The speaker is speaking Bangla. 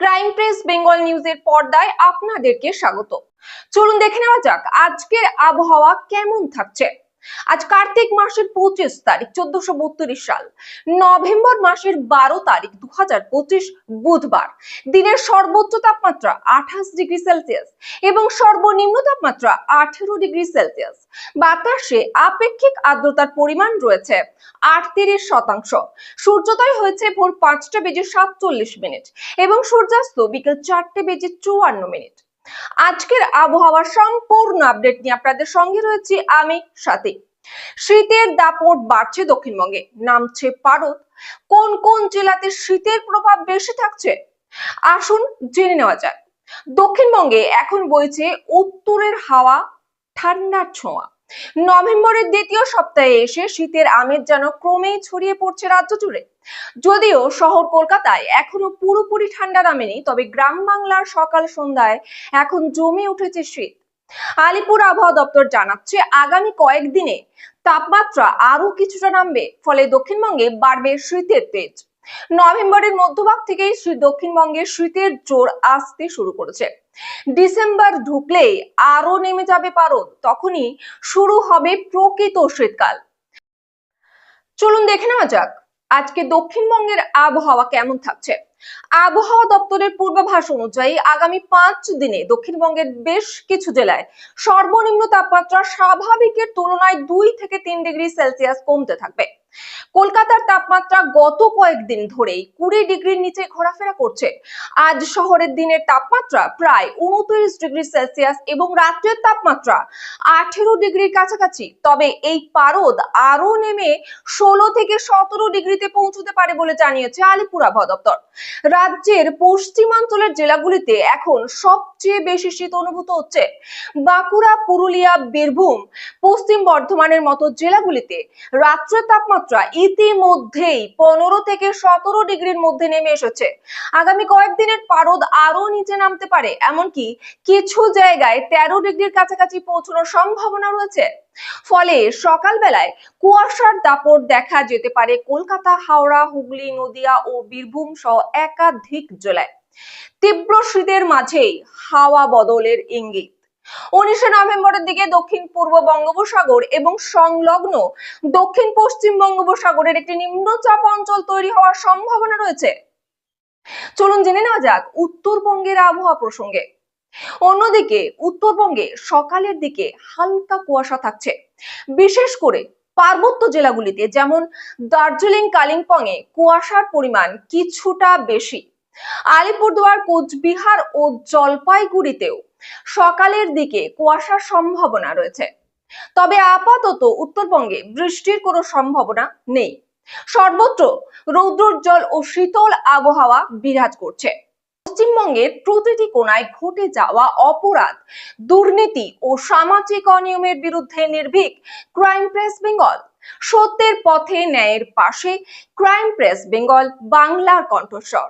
ক্রাইম প্রেস বেঙ্গল নিউজের পর্দায় আপনাদেরকে স্বাগত। চলুন দেখে নেওয়া যাক আজকের আবহাওয়া কেমন থাকছে। আজ কার্তিক মাসের পঁচিশ তারিখ, চোদ্দশো বত্রিশ সাল। নভেম্বর মাসের বারো তারিখ দু বুধবার। দিনের সর্বোচ্চ তাপমাত্রা আঠাশ ডিগ্রি সেলসিয়াস এবং সর্বনিম্ন তাপমাত্রা আঠেরো ডিগ্রি সেলসিয়াস। বাতাসে আপেক্ষিক আর্দ্রতার পরিমাণ রয়েছে আটত্রিশ শতাংশ। সূর্যোদয় হয়েছে ভোর পাঁচটা বেজে সাতচল্লিশ মিনিট এবং সূর্যাস্ত বিকেল চারটে বেজে চুয়ান্ন মিনিট। আজকের আবহাওয়ার সম্পূর্ণ আপডেট নিয়ে আপনাদের সঙ্গে রয়েছি আমি সাথে। শীতের দাপট বাড়ছে দক্ষিণবঙ্গে, নামছে পারদ। কোন কোন জেলাতে শীতের প্রভাব বেশি থাকছে? আসুন জেনে নেওয়া যাক। দক্ষিণবঙ্গে এখন বইছে উত্তরের হাওয়া, ঠান্ডার ছোঁয়া। নভেম্বরের দ্বিতীয় সপ্তাহে এসে শীতের আমেজ যেন ক্রমেই ছড়িয়ে পড়ছে রাজ্য জুড়ে। যদিও শহর কলকাতায় এখনও পুরোপুরি ঠান্ডা নামেনি, তবে গ্রাম বাংলার সকাল সন্ধ্যায় এখন জমে উঠেছে শীত। আলিপুর আবহাওয়া দপ্তর জানাচ্ছে, আগামী কয়েকদিনে তাপমাত্রা আরও কিছুটা নামবে, ফলে দক্ষিণবঙ্গে বাড়বে শীতের তেজ। নভেম্বরের মধ্যভাগ থেকেই দক্ষিণবঙ্গে শীতের জোর আসতে শুরু করেছে। ডিসেম্বর ঢুকলেই আরও নেমে যাবে পারদ, তখনই শুরু হবে প্রকৃত শীতকাল। চলুন দেখে নেওয়া যাক, আজকে দক্ষিণবঙ্গের আবহাওয়া কেমন থাকছে। আবহাওয়া দপ্তরের পূর্বাভাস অনুযায়ী আগামী পাঁচ দিনে দক্ষিণবঙ্গের বেশ কিছু জেলায় সর্বনিম্ন তাপমাত্রা স্বাভাবিকের তুলনায় দুই থেকে তিন ডিগ্রি সেলসিয়াস কমতে থাকবে। কলকাতার তাপমাত্রা গত কয়েকদিন ধরেই কুড়ি ডিগ্রির নিচে ঘোরাফেরা করছে। আজ শহরের দিনের তাপমাত্রা প্রায় উনত্রিশ ডিগ্রি সেলসিয়াস এবং রাত্রের তাপমাত্রা আঠেরো ডিগ্রির কাছাকাছি। তবে এই পারদ আরও নেমে ষোলো থেকে সতেরো ডিগ্রিতে পৌঁছতে পারে বলে জানিয়েছে আলিপুর আবহাওয়া দপ্তর। রাজ্যের পশ্চিমাঞ্চলের জেলাগুলিতে এখন সবচেয়ে বেশি শীত অনুভূত হচ্ছে বাঁকুড়া, পুরুলিয়া, বীরভূম, পশ্চিম বর্ধমানের মতো জেলাগুলিতে। রাত্রের তাপমাত্রা ইতিমধ্যেই পনেরো থেকে সতেরো ডিগ্রির মধ্যে নেমে এসেছে। আগামী কয়েকদিনের পারদ আরও নিচে নামতে পারে, এমনকি কিছু জায়গায় তেরো ডিগ্রির কাছাকাছি পৌঁছানোর সম্ভাবনা রয়েছে। ফলে সকালবেলায় কুয়াশার দাপট দেখা যেতে পারে কলকাতা, হাওড়া, হুগলি, নদিয়া ও বীরভূম সহ একাধিক জেলায়। তীব্র শীতের মাঝেই হাওয়া বদলের ইঙ্গিত। উনিশে নভেম্বরের দিকে দক্ষিণ পূর্ব বঙ্গোপসাগর এবং সংলগ্ন দক্ষিণ পশ্চিম বঙ্গোপসাগরের একটি নিম্নচাপ অঞ্চল তৈরি হওয়ার সম্ভাবনা রয়েছে। চলুন জেনে নেওয়া যাক উত্তরবঙ্গের আবহাওয়া প্রসঙ্গে। অন্যদিকে উত্তরবঙ্গে সকালের দিকে হালকা কুয়াশা থাকছে। বিশেষ করে পার্বত্য জেলাগুলিতে যেমন দার্জিলিং কালিম্পং এ কুয়াশার পরিমাণ কিছুটা বেশি। আলিপুরদুয়ার, কোচবিহার ও জলপাইগুড়িতেও সকালের দিকে কুয়াশার সম্ভাবনা রয়েছে। তবে আপাতত উত্তরবঙ্গে বৃষ্টির কোনো সম্ভাবনা নেই। সর্বত্র রৌদ্রোজ্জ্বল ও শীতল আবহাওয়া বিরাজ করছে। পশ্চিমবঙ্গের প্রতিটি কোনায় ঘটে যাওয়া অপরাধ, দুর্নীতি ও সামাজিক অনিয়মের বিরুদ্ধে নির্ভীক ক্রাইম প্রেস বেঙ্গল। সত্যের পথে ন্যায়ের পাশে ক্রাইম প্রেস বেঙ্গল, বাংলার কণ্ঠস্বর।